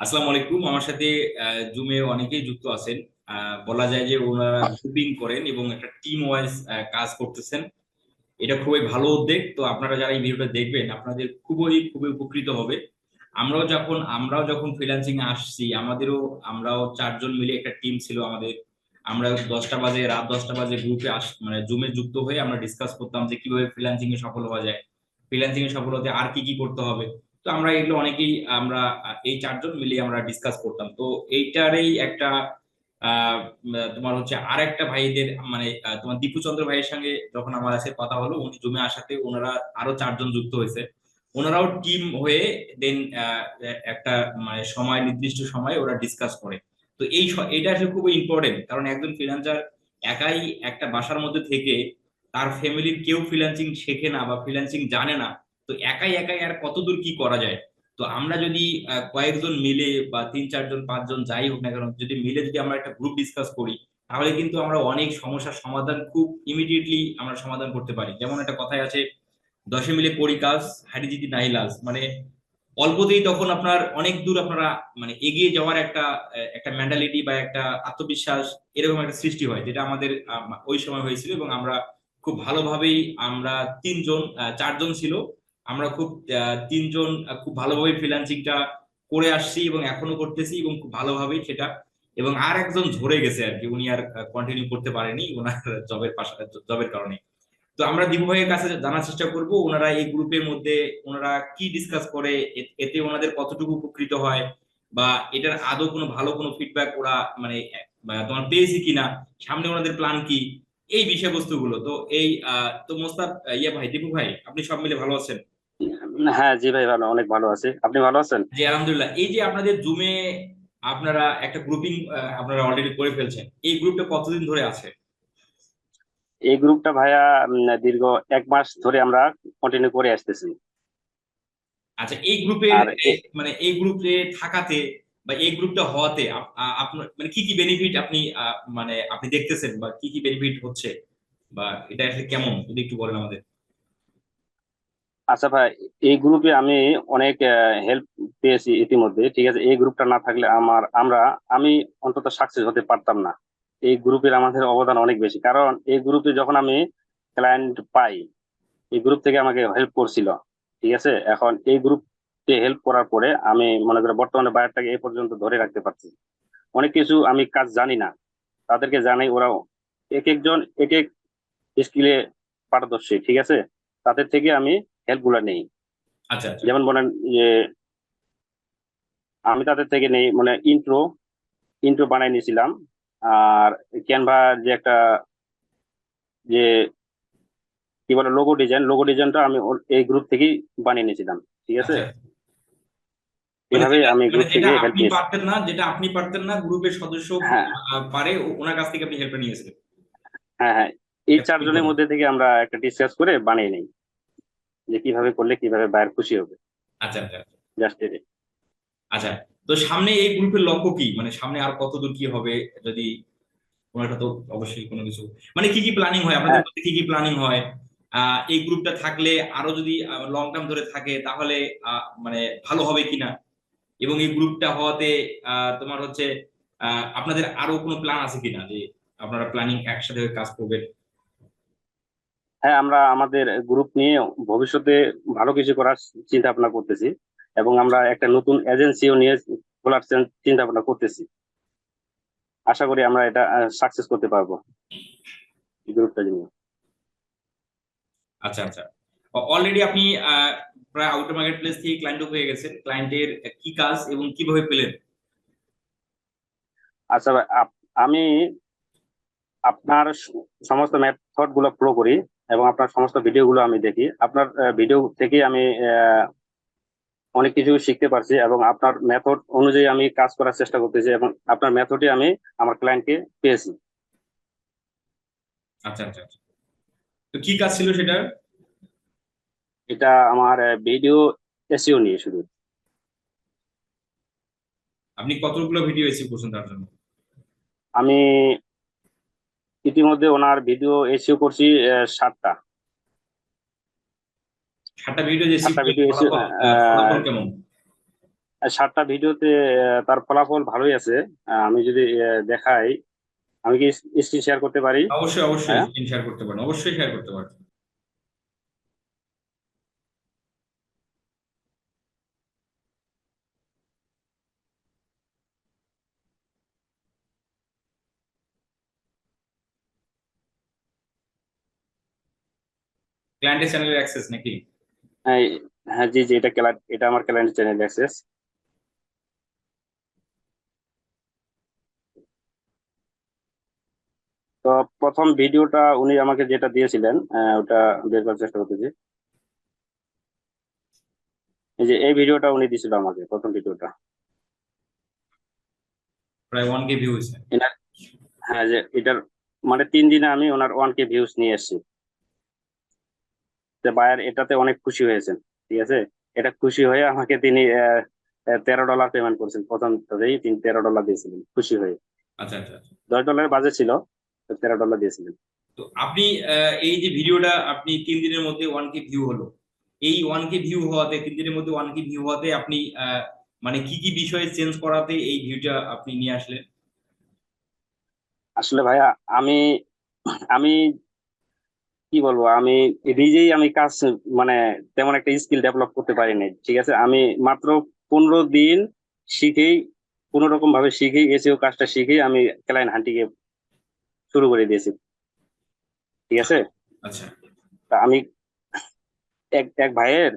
আসসালামু আলাইকুম। আমার সাথে জুমে অনেকেই যুক্ত আছেন। বলা যায় যে ওনারা গ্রুপিং করেন এবং একটা টিম ওয়াইজ কাজ করতেছেন। এটা খুবই ভালো উদ্যোগ। তো আপনারা যারা এই ভিডিওটা দেখবেন, আপনাদের খুবই খুবই উপকৃত হবে। আমরাও যখন আমরাও যখন ফ্রিল্যান্সিং এ আসছি, আমাদেরও, আমরাও চারজন মিলে একটা টিম ছিল আমাদের। আমরা দশটা বাজে, রাত দশটা বাজে গ্রুপে আস মানে জুমে যুক্ত হয়ে আমরা ডিসকাস করতাম যে কীভাবে ফ্রিল্যান্সিং এ সফল হওয়া যায়। ফ্রিল্যান্সিং এ সফল হতে আর কি কি করতে হবে? তো আমরা এগুলো অনেকেই আমরা, এই চারজন মিলে আমরা ডিসকাস করতাম। তো এইটারই একটা তোমার হচ্ছে আর একটা ভাইদের মানে তোমার দীপু চন্দ্র ভাইয়ের সঙ্গে যখন আমার কাছে কথা হলো, উনি জুমে আসাতে ওনারা আরও চারজন যুক্ত হয়েছে। ওনারাও টিম হয়ে দেন একটা মানে সময়, নির্দিষ্ট সময় ওরা ডিসকাস করে। তো এই এটা আসলে খুবই ইম্পর্টেন্ট কারণ একজন ফ্রিল্যান্সার একাই একটা বাসার মধ্যে থেকে তার ফ্যামিলির কেউ ফ্রিল্যান্সিং শেখে না বা ফ্রিল্যান্সিং জানে না। তো একাই একাই আর কতদূর কি করা যায়? তো আমরা যদি কয়েকজন মিলে বা তিন, চারজন, পাঁচজন যাই হোক না কেন, যদি মিলে যদি আমরা একটা গ্রুপ ডিসকাস করি, তাহলে কিন্তু আমরা অনেক সমস্যার সমাধান খুব ইমিডিয়েটলি আমরা সমাধান করতে পারি। যেমন একটা কথাই আছে, দশে মিলে করি কাজ হারি জিতি নাহি লাজ। মানে অল্পতেই তখন আপনার অনেক দূর আপনারা মানে এগিয়ে যাওয়ার একটা একটা মেন্টালিটি বা একটা আত্মবিশ্বাস এরকম একটা সৃষ্টি হয়, যেটা আমাদের ওই সময় হয়েছিল এবং আমরা খুব ভালোভাবেই আমরা তিনজন চারজন ছিল আমরা খুব তিনজন খুব ভালোভাবে ফ্রিল্যান্সিংটা করে আসছি এবং এখনও করতেছি এবং খুব ভালোভাবেই সেটা। এবং আর একজন ঝরে গেছে আর কি, উনি আর কন্টিনিউ করতে পারেনি ওনার জবের জবের কারণে। তো আমরা দীপু ভাইয়ের কাছে জানার চেষ্টা করব, ওনারা এই গ্রুপের মধ্যে ওনারা কি ডিসকাস করে এতে ওনাদের কতটুকু উপকৃত হয়, বা এটার আদৌ কোনো ভালো কোনো ফিডব্যাক ওরা মানে তোমার পেয়েছি কিনা, সামনে ওনাদের প্ল্যান কি, এই বিষয়বস্তুগুলো। তো এই তো মোস্তাক ইয়া ভাই, দীপু ভাই, আপনি সব মিলে ভালো আছেন? হ্যাঁ জি ভাই ভালো অনেক ভালো আছি। আপনি ভালো আছেন? জি আলহামদুলিল্লাহ। এই যে আপনাদের জুমে আপনারা একটা গ্রুপিং আপনারা অলরেডি করে ফেলছেন এই গ্রুপটা কতদিন ধরে আছে? এই গ্রুপটা ভাইয়া দীর্ঘ এক মাস ধরে আমরা কন্টিনিউ করে আসতেছি। আচ্ছা এই গ্রুপে মানে এই গ্রুপে থাকাতে বা এই গ্রুপটা হওয়াতে আপনার মানে কি কি বেনিফিট আপনি মানে আপনি দেখতেছেন বা কি কি বেনিফিট হচ্ছে? বা এটা আসলে কেমন? যদি একটু বলেন আমাদের। আচ্ছা ভাই, এই গ্রুপে আমি অনেক হেল্প পেয়েছি ইতিমধ্যে, ঠিক আছে? এই গ্রুপটা না থাকলে আমার, আমরা, আমি অন্তত সাকসেস হতে পারতাম না। এই গ্রুপের আমাদের অবদান অনেক বেশি। কারণ এই গ্রুপে যখন আমি ক্লায়েন্ট পাই, এই গ্রুপ থেকে আমাকে হেল্প করছিল, ঠিক আছে? এখন এই গ্রুপে হেল্প করার পরে আমি মনে করি বর্তমানে বায়ারটাকে এই পর্যন্ত ধরে রাখতে পারছি। অনেক কিছু আমি কাজ জানি না। তাদেরকে জানাই, ওরাও এক একজন এক এক স্কিলে পারদর্শী, ঠিক আছে? তাদের থেকে আমি হেল্পগুলা নেই। আচ্ছা আচ্ছা। যেমন বলেন যে আমি তাদের থেকে নেই মানে ইন্ট্রো ইন্ট্রো বানাই নিয়েছিলাম। আর ক্যানভার যে একটা যে কি বলে লোগো ডিজাইন লোগো ডিজাইনটা আমি এই গ্রুপ থেকেই বানিয়ে নিয়েছিলাম ঠিক আছে? আচ্ছা। মানে এভাবে আমি মানে গ্রুপ থেকে হেল্প নিয়েছি। পারতেন না যেটা আপনি পারতেন না গ্রুপের সদস্য হ্যাঁ। পারে ওনার কাছ থেকে আপনি হেল্পটা নিয়েছিলেন। হ্যাঁ হ্যাঁ। এই চারজনের মধ্যে থেকে আমরা একটা ডিসকাস করে বানিয়ে নেই। যে কীভাবে করলে কীভাবে বায়ার খুশি হবে। আচ্ছা আচ্ছা জাস্ট এটাই আচ্ছা তো সামনে এই গ্রুপের লক্ষ্য কি? মানে সামনে আর কতদূর কি হবে? যদি কোনো একটা তো অবশ্যই কোনো কিছু। মানে কি কি প্ল্যানিং হয়? আপনাদের মধ্যে কি কি প্ল্যানিং হয়? এই গ্রুপটা থাকলে আরও যদি লং টার্ম ধরে থাকে তাহলে মানে ভালো হবে কিনা? এবং এই গ্রুপটা হওয়াতে আহ, তোমার হচ্ছে আহ, আপনাদের আরও কোনো প্ল্যান আছে কিনা? যে আপনারা প্ল্যানিং একসাথে কাজ করবেন। হ্যাঁ আমরা আমাদের গ্রুপ নিয়ে ভবিষ্যতে ভালো কিছু করার চিন্তা ভাবনা করতেছি এবং আমরা একটা নতুন এজেন্সিও নিয়ে খোলার চিন্তা ভাবনা করতেছি। আশা করি আমরা এটা সাকসেস করতে পারব গ্রুপটা নিয়ে। আচ্ছা আচ্ছা। অলরেডি আপনি প্রায় আউটার মার্কেট প্লেস থেকে ক্লায়েন্ট হয়ে গেছেন। ক্লায়েন্টের কি কাজ এবং কীভাবে পেলেন? আচ্ছা আমি আপনার সমস্ত মেথডগুলো প্রো করি। এবং আপনার সমস্ত ভিডিও গুলো আমি দেখি। আপনার ভিডিও থেকে আমি অনেক কিছু শিখতে পারছি এবং আপনার মেথড অনুযায়ী আমি কাজ করার চেষ্টা করতেছি এবং আপনার মেথডে আমি আমার ক্লায়েন্টকে পেয়েছি। আচ্ছা আচ্ছা আচ্ছা। তো কি কাজ ছিল সেটা? এটা আমার ভিডিও এসিও নিয়ে শুধু। আপনি কতগুলো ভিডিও এসে করছেন তার জন্য? আমি ইতিমধ্যে ওনার ভিডিও এসিও করছি সাতটা। সাতটা ভিডিও সাতটা video কেমন? সাতটা ভিডিওতে তার ফলাফল ভালোই আছে। আমি যদি দেখাই আমি কি স্ক্রিন শেয়ার করতে পারি? অবশ্যই অবশ্যই হ্যাঁ? স্ক্রিন শেয়ার করতে পারেন অবশ্যই শেয়ার করতে পারেন। ক্লায়েন্টের চ্যানেলের অ্যাক্সেস নাকি? হ্যাঁ হ্যাঁ জি জি এটা এটা আমার ক্লায়েন্ট চ্যানেল অ্যাক্সেস তো প্রথম ভিডিওটা উনি আমাকে যেটা দিয়েছিলেন ওটা বের করার চেষ্টা করতেছি। এই যে এই ভিডিওটা উনি দিয়েছিল আমাকে প্রথম ভিডিওটা। প্রায় ওয়ান কে ভিউ এনার হ্যাঁ যে এটার মানে তিন দিনে আমি ওনার ওয়ান কে ভিউজ নিয়ে এসেছি। তো বায়ার এটাতে অনেক খুশি হয়েছেন ঠিক আছে? এটা খুশি হয়ে আমাকে তিনি তেরো ডলার পেমেন্ট করেছেন। প্রথমটাতেই তিনি তেরো ডলার দিয়েছিলেন খুশি হয়ে। আচ্ছা আচ্ছা আচ্ছা। দশ ডলারের বাজে ছিল তেরো ডলার দিয়েছিলেন। তো আপনি এই যে ভিডিওটা আপনি তিন দিনের মধ্যে ওয়ান কে ভিউ হলো। এই ওয়ান কে ভিউ হওয়াতে তিন দিনের মধ্যে ওয়ান কে ভিউ হওয়াতে আপনি মানে কি কি বিষয়ে চেঞ্জ করাতে এই ভিউটা আপনি নিয়ে আসলেন? আসলে ভাইয়া আমি আমি কি বলব আমি নিজেই আমি কাজ মানে তেমন একটা স্কিল ডেভেলপ করতে পারিনি ঠিক আছে? আমি মাত্র পনেরো দিন শিখেই কোন রকম ভাবে শিখেই এসিও কাজটা শিখেই আমি ক্লায়েন্ট হান্টিকে শুরু করে দিয়েছি ঠিক আছে? আচ্ছা। তা আমি এক এক ভাইয়ের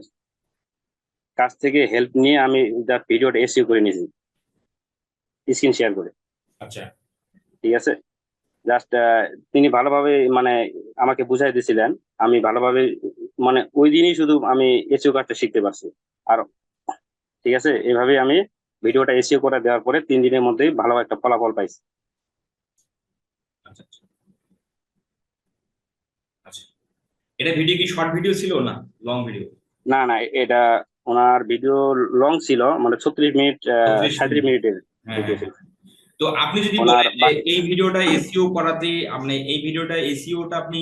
কাছ থেকে হেল্প নিয়ে আমি তার ভিডিওটা এসিও করে নিয়েছি স্ক্রিন শেয়ার করে। আচ্ছা। ঠিক আছে? জাস্ট তিনি ভালোভাবে মানে আমাকে বুঝাই দিয়েছিলেন আমি ভালোভাবে মানে ওই দিনই শুধু আমি এসিও কাজটা শিখতে পারছি। আর ঠিক আছে এভাবে আমি ভিডিওটা এসিও করে দেওয়ার পরে তিন দিনের মধ্যেই ভালো একটা ফলাফল পাইছি। আচ্ছা আচ্ছা। আচ্ছা। এটা ভিডিও কি শর্ট ভিডিও ছিল না লং ভিডিও না না এটা ওনার ভিডিও লং ছিল মানে ছত্রিশ মিনিট 36 সাঁত্রিশ মিনিটের হ্যাঁ ভিডিও হ্যাঁ। ছিল। তো আপনি যদি বলেন যে এই ভিডিওটা এসইও করাতে আপনি এই ভিডিওটা এসইওটা আপনি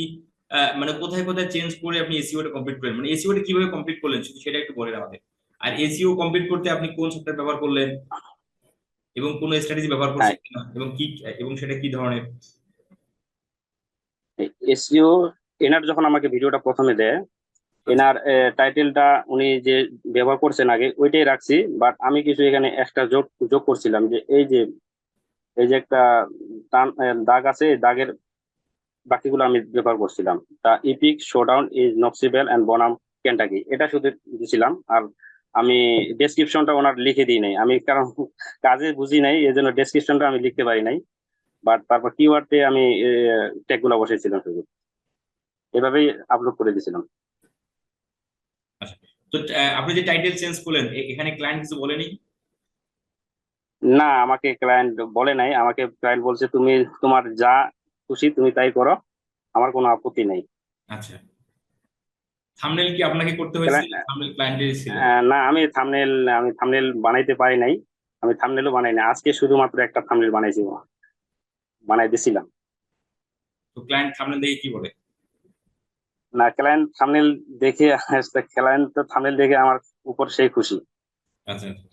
আহ, মানে কোথায় কোথায় চেঞ্জ করে আপনি এসইওটা কমপ্লিট করলেন? মানে এসইওটা কীভাবে কমপ্লিট করলেন? সেটা একটু বলেন আমাদের। আর এসইও কমপ্লিট করতে আপনি কোন সফটওয়্যার ব্যবহার করলেন? এবং কোন স্ট্র্যাটেজি ব্যবহার করছেন হ্যাঁ। কিনা? এবং কি এবং সেটা কি ধরনের? এসইও এনার যখন আমাকে ভিডিওটা প্রথমে দেয় এনার টাইটেলটা উনি যে ব্যবহার করছেন আগে ওইটাই রাখছি বাট আমি কিছু এখানে এক্সট্রা যোগ যোগ করছিলাম যে এই যে এই যে একটা টান দাগ আছে, এই দাগের বাকিগুলো আমি ব্যবহার করছিলাম। তা epic showdown is Knoxville and বনাম কেন্টাকি এটা শুধু দিছিলাম, আর আমি ডেসক্রিপশনটা ওনার লিখে দিই নাই। আমি কারণ কাজে বুঝি নাই এই জন্য ডেসক্রিপশনটা আমি লিখতে পারি নাই। বাট তারপর কিওয়ার্ডে আমি ট্যাগগুলো বসেছিলাম শুধু। এভাবেই আপলোড করে দিয়েছিলাম তো আপনি যে টাইটেল চেঞ্জ করলেন এখানে ক্লায়েন্ট কিছু বলেনি? না আমাকে ক্লায়েন্ট বলে নাই। আমাকে ক্লায়েন্ট বলছে তুমি তোমার যা খুশি তুমি তাই করো। আমার কোনো আপত্তি নেই। আচ্ছা। থাম্বনেল কি আপনাকে করতে হয়েছে থাম্বনেল ক্লায়েন্টের ছিল? না আমি থামনেল আমি থামনেল বানাইতে পারি নাই। আমি থামনেলও বানাই নাই। আজকে শুধুমাত্র একটা থামনেল বানাইছি বানাই দিছিলাম। তো ক্লায়েন্ট থাম্বনেল দেখে কি বলে? না ক্লায়েন্ট থামনেল দেখে ক্লায়েন্ট তো থামনেল দেখে আমার উপর সেই খুশি।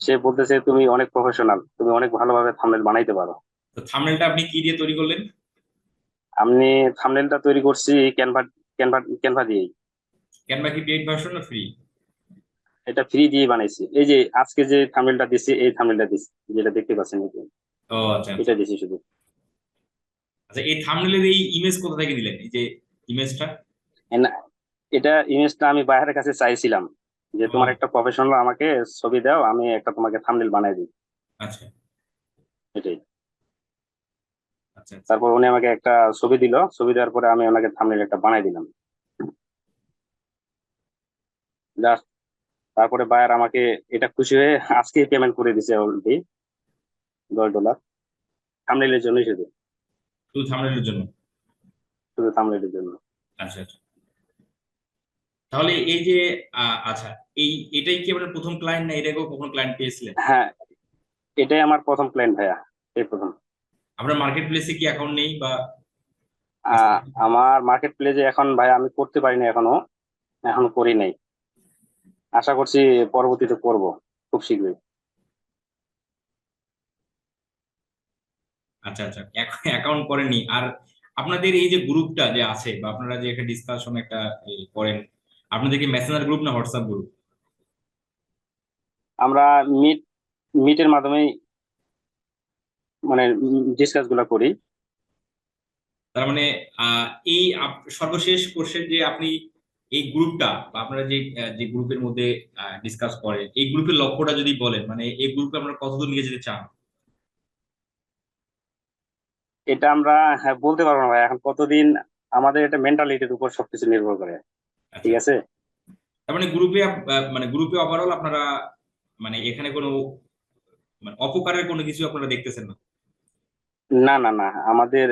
সে বলতেছে তুমি অনেক প্রফেশনাল তুমি অনেক ভালোভাবে থামনেল বানাইতে পারো। তো থাম্বনেলটা আপনি কি দিয়ে তৈরি করলেন? আমি থামনেলটা তৈরি করছি ক্যানভা ক্যানভা ক্যানভা দিয়েই। ক্যানভা কি পেইড ভার্সন না ফ্রি এটা ফ্রি দিয়ে বানাইছি। এই যে আজকে যে থামনেলটা দিছি এই থামনেলটা দিছি যেটা দেখতে পাচ্ছেন এই যে, ও আচ্ছা। আচ্ছা। এটা দিছি শুধু। আচ্ছা এই থাম্বনেলের এই ইমেজ কোথা থেকে দিলেন? এই যে ইমেজটা এটা ইমেজটা আমি বাইরের কাছে চাইছিলাম। যে তোমার একটা প্রফেশনাল আমাকে ছবি দাও আমি একটা তোমাকে থামনেল বানাই দিই। আচ্ছা। এটাই। আচ্ছা আচ্ছা। তারপর উনি আমাকে একটা ছবি দিল ছবি দেওয়ার পরে আমি ওনাকে থামনেল একটা বানাই দিলাম। জাস্ট তারপরে বায়ার আমাকে এটা খুশি হয়ে আজকে পেমেন্ট করে দিছে অলরেডি দশ ডলার থামনেলের জন্যই শুধু। শুধু থাম্বনেলের জন্য? শুধু থামনেলের জন্য। আচ্ছা আচ্ছা। তাহলে এই যে আচ্ছা এই এটাই কি আপনার প্রথম ক্লায়েন্ট না এর কখনো ক্লায়েন্ট পেয়েছিলেন? হ্যাঁ এটাই আমার প্রথম ক্লায়েন্ট ভাইয়া এই প্রথম। আপনার মার্কেট প্লেসে কি এখন নেই বা আমার মার্কেট প্লেসে এখন ভাই আমি করতে পারি না এখনও এখন করি নাই। আশা করছি পরবর্তীতে করব খুব শীঘ্রই। আচ্ছা আচ্ছা অ্যাকাউন্ট করেনি আর আপনাদের এই যে গ্রুপটা যে আছে বা আপনারা যে একটা ডিসকাশন একটা করেন আপনাদের কি মেসেঞ্জার গ্রুপ না হোয়াটসঅ্যাপ গ্রুপ আমরা মিট মিটের মাধ্যমে মানে ডিসকাসগুলা করি। তার মানে এই সর্বশেষ কোশ্চেন যে আপনি এই গ্রুপটা বা আপনারা যে যে গ্রুপের মধ্যে ডিসকাস করেন এই গ্রুপের লক্ষ্যটা যদি বলেন মানে এই গ্রুপে আপনারা কতদূর নিয়ে যেতে চান? এটা আমরা হ্যাঁ, বলতে পারব না ভাই। এখন কতদিন আমাদের এটা মেন্টালিটির উপর সবকিছু নির্ভর করে। ঠিক আছে। তার মানে গ্রুপে মানে গ্রুপে ওভারঅল আপনারা মানে এখানে কোনো মানে অপকারের কোনো কিছু আপনারা দেখতেছেন না? না না না আমাদের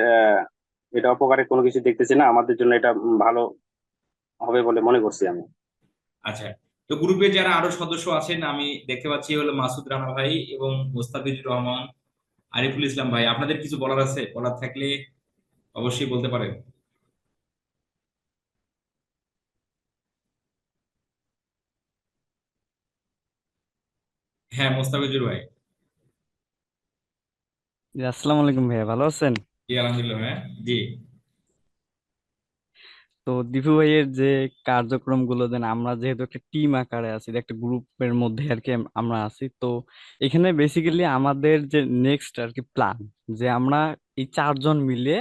এটা অপকারের কোনো কিছু দেখতেছি না। আমাদের জন্য এটা ভালো হবে বলে মনে করছি আমি। আচ্ছা তো গ্রুপে যারা আরও সদস্য আছেন আমি দেখতে পাচ্ছি হলো মাসুদ রানা ভাই এবং মোস্তাফিজুর রহমান আরিফুল ইসলাম ভাই। আপনাদের কিছু বলার আছে? বলার থাকলে অবশ্যই বলতে পারেন। হ্যাঁ মোস্তাফিজুর ভাই। জি, আসসালামু আলাইকুম ভাইয়া ভালো আছেন? জি আলহামদুলিল্লাহ হ্যাঁ জি। তো দীপু ভাইয়ের যে কার্যক্রমগুলো দেন আমরা যেহেতু একটা টিম আকারে আছি একটা গ্রুপের মধ্যে আর কি আম- আমরা আছি তো এখানে বেসিক্যালি আমাদের যে নেক্সট আর কি প্ল্যান যে আমরা এই চারজন মিলে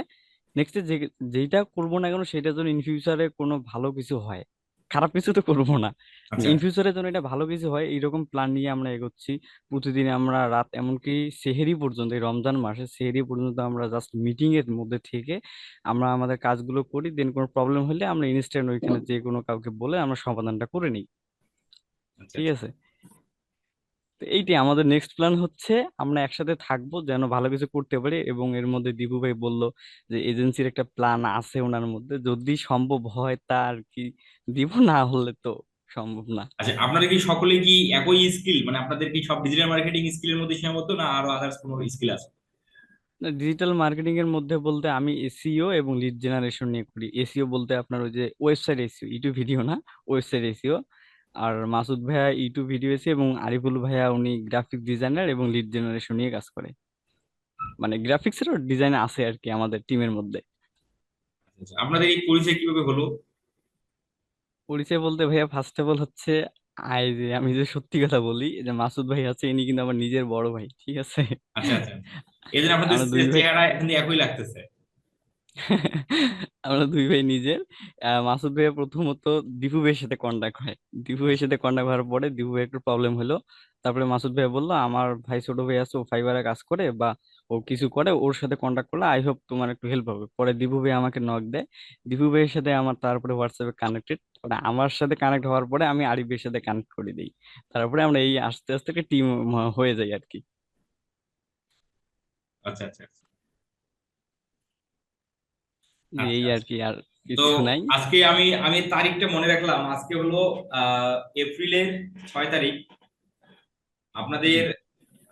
নেক্সটে যে যেইটা করব না কেন সেটা যেন ইন ফিউচারে কোনো ভালো কিছু হয়। খারাপ কিছু তো করব না। আচ্ছা। ইন ফিউচারে যেন এটা ভালো কিছু হয় এইরকম প্ল্যান নিয়ে আমরা এগোচ্ছি। প্রতিদিন আমরা রাত এমনকি সেহেরি পর্যন্ত এই রমজান মাসে সেহেরি পর্যন্ত আমরা জাস্ট মিটিং এর মধ্যে থেকে আমরা আমাদের কাজগুলো করি। দেন কোনো প্রবলেম হলে আমরা ইনস্ট্যান্ট ওইখানে যে কোনো কাউকে বলে আমরা সমাধানটা করে নিই। আচ্ছা ঠিক আছে? তো এইটাই আমাদের নেক্সট প্ল্যান হচ্ছে আমরা একসাথে থাকব যেন ভালো কিছু করতে পারি এবং এর মধ্যে দীপু ভাই বলল যে এজেন্সির একটা প্ল্যান আছে ওনার মধ্যে যদি সম্ভব হয় তা আর কি দিব না হলে তো সম্ভব না। আচ্ছা আপনারা কি সকলে কি একই স্কিল মানে আপনাদের কি সব ডিজিটাল মার্কেটিং স্কিলের মধ্যে সীমাবদ্ধ না আরও আদার্স কোনো স্কিল আছে? ডিজিটাল মার্কেটিং এর মধ্যে বলতে আমি এসিও এবং লিড জেনারেশন নিয়ে করি। এসিও বলতে আপনার ওই যে ওয়েবসাইট এসিও ইউটিউব ভিডিও না? ওয়েবসাইট এসইও আর মাসুদ ভাইয়া ইউটিউব ভিডিও এসিও এবং আরিফুল ভাইয়া উনি গ্রাফিক ডিজাইনার এবং লিড জেনারেশন নিয়ে কাজ করে। মানে গ্রাফিক্স গ্রাফিক্সেরও ডিজাইন আছে আর কি আমাদের টিমের মধ্যে। আচ্ছা, আপনাদের এই পরিচয় কীভাবে হলো? পরিচয় বলতে ভাইয়া ফার্স্ট অফ অল হচ্ছে আই যে আমি যে সত্যি কথা বলি যে মাসুদ ভাই আছে ইনি কিন্তু আমার নিজের বড় ভাই ঠিক আছে? আচ্ছা আচ্ছা। এই জন্য আপনাদের চেহারা একই লাগতেছে। আমরা দুই ভাই নিজের। মাসুদ ভাইয়া প্রথমত দীপু ভাইয়ের সাথে কন্ট্যাক্ট হয়। দীপু ভাইয়ের সাথে কন্ট্যাক্ট হওয়ার পরে দীপু ভাই একটু প্রবলেম হলো। তারপরে মাসুদ ভাইয়া বলল, আমার ভাই ছোট ভাই আছে, ও ফাইবারে কাজ করে বা ও কিছু করে, ওর সাথে কন্ট্যাক্ট করলে আই হোপ তোমার একটু হেল্প হবে। পরে দীপু ভাই আমাকে নক দেয়। দীপু ভাইয়ের সাথে আমার তারপরে হোয়াটসঅ্যাপে কানেক্টেড মানে আমার সাথে কানেক্ট হওয়ার পরে আমি আরিফ ভাইয়ের সাথে কানেক্ট করে দিই। তারপরে আমরা এই আস্তে আস্তে একটা টিম হয়ে যাই আর কি আচ্ছা আচ্ছা। এই আচ্ছা। আর কি আর তো আজকে আমি আমি তারিখটা মনে রাখলাম। আজকে হলো এপ্রিলের ছয় তারিখ। আপনাদের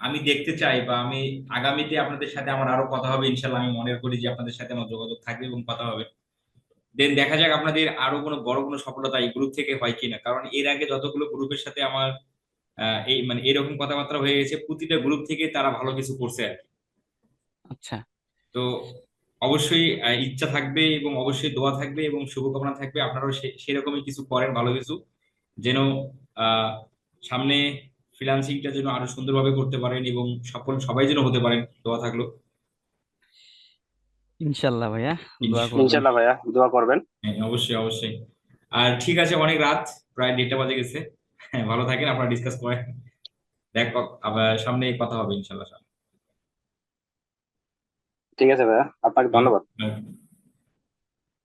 আমি দেখতে চাই বা আমি আগামীতে আপনাদের সাথে আমার আরও কথা হবে। ইনশাল্লাহ আমি মনে করি যে আপনাদের সাথে আমার যোগাযোগ থাকবে এবং কথা হবে। দেন দেখা যাক আপনাদের আরও কোনো বড় কোনো সফলতা এই গ্রুপ থেকে হয় কিনা। কারণ এর আগে যতগুলো গ্রুপের সাথে আমার এই মানে এরকম কথাবার্তা হয়ে গেছে প্রতিটা গ্রুপ থেকে তারা ভালো কিছু করছে আর কি। আচ্ছা। তো অবশ্যই ইচ্ছা থাকবে এবং অবশ্যই দোয়া থাকবে এবং শুভকামনা থাকবে। আপনারাও সে- সেরকমই কিছু করেন ভালো কিছু। যেন আহ সামনে ফ্রিল্যান্সিংটা যেন আরও সুন্দরভাবে করতে পারেন এবং সফল সবাই যেন হতে পারেন দোয়া থাকল। ইনশাল্লাহ ভাইয়া ইনশাল্লাহ। ভাইয়া দোয়া করবেন। হ্যাঁ অবশ্যই অবশ্যই। আর ঠিক আছে অনেক রাত প্রায় দেড়টা বাজে গেছে। হ্যাঁ ভালো থাকেন আপনারা ডিসকাস করেন। দেখ আবার সামনে কথা হবে ইনশাল্লাহ ঠিক আছে ভাইয়া আপনাকে ধন্যবাদ হ্যাঁ।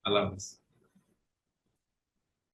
আল্লাহ হাফিজ